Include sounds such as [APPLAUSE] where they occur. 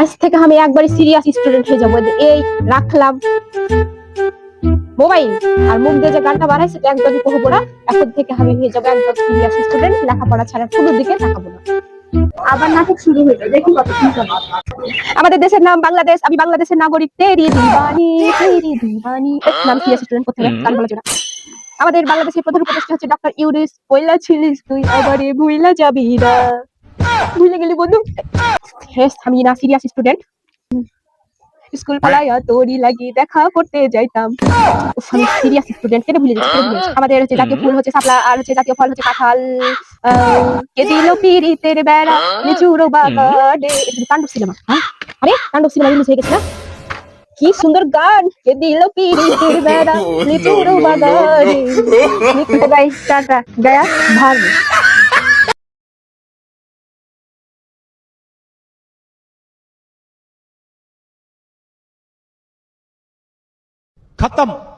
আজ থেকে আমি একবারই সিরিয়াস স্টুডেন্ট হয়ে যাব। এই রাখলাম। মোবাইল আর মুখ দিয়ে যে গানটা বাড়াইছে এটা একদমই করব না। এখন থেকে আমি হয়ে যাব একদম সিরিয়াস স্টুডেন্ট লেখাপড়া ছাড়া কোনো দিকে তাকাবো না। আবার নাটক শুরু হইল দেখি কত আমাদের দেশের নাম বাংলাদেশ। আমি বাংলাদেশের নাগরিক। তেরি দিবানি তেরি দিবানি। নাম সিরিয়াস স্টুডেন্ট করতে হবে গান বলা যাবে আমাদের বাংলাদেশের প্রধান উপদেষ্টা হচ্ছে ডক্টর ইউরিস পয়লা ছিলিস তুই আবারে ভুইলা যাবি না। ভুলে গেলি বন্ধু আমি না সিরিয়াস স্টুডেন্ট স্কুল পালাইয়া তোরি লাগি দেখা করতে যাইতাম। আমি সিরিয়াস স্টুডেন্ট কেন ভুলে যাচ্ছি? আমাদের হচ্ছে জাতীয় ফুল হচ্ছে শাপলা আর হচ্ছে জাতীয় ফল হচ্ছে কাঁঠাল। কে দিল পিরিতের বেড়া? লিচুর বাগানে। তাণ্ডব সিনেমা হ্যাঁ? আরে তাণ্ডব সিনেমা রিলিজ হয়ে গেছে না? কি সুন্দর গান! কে দিল পিরিতের বেড়া? লিচুর বাগানে। [LAUGHS] By tata. গয়া ভালো खत्म।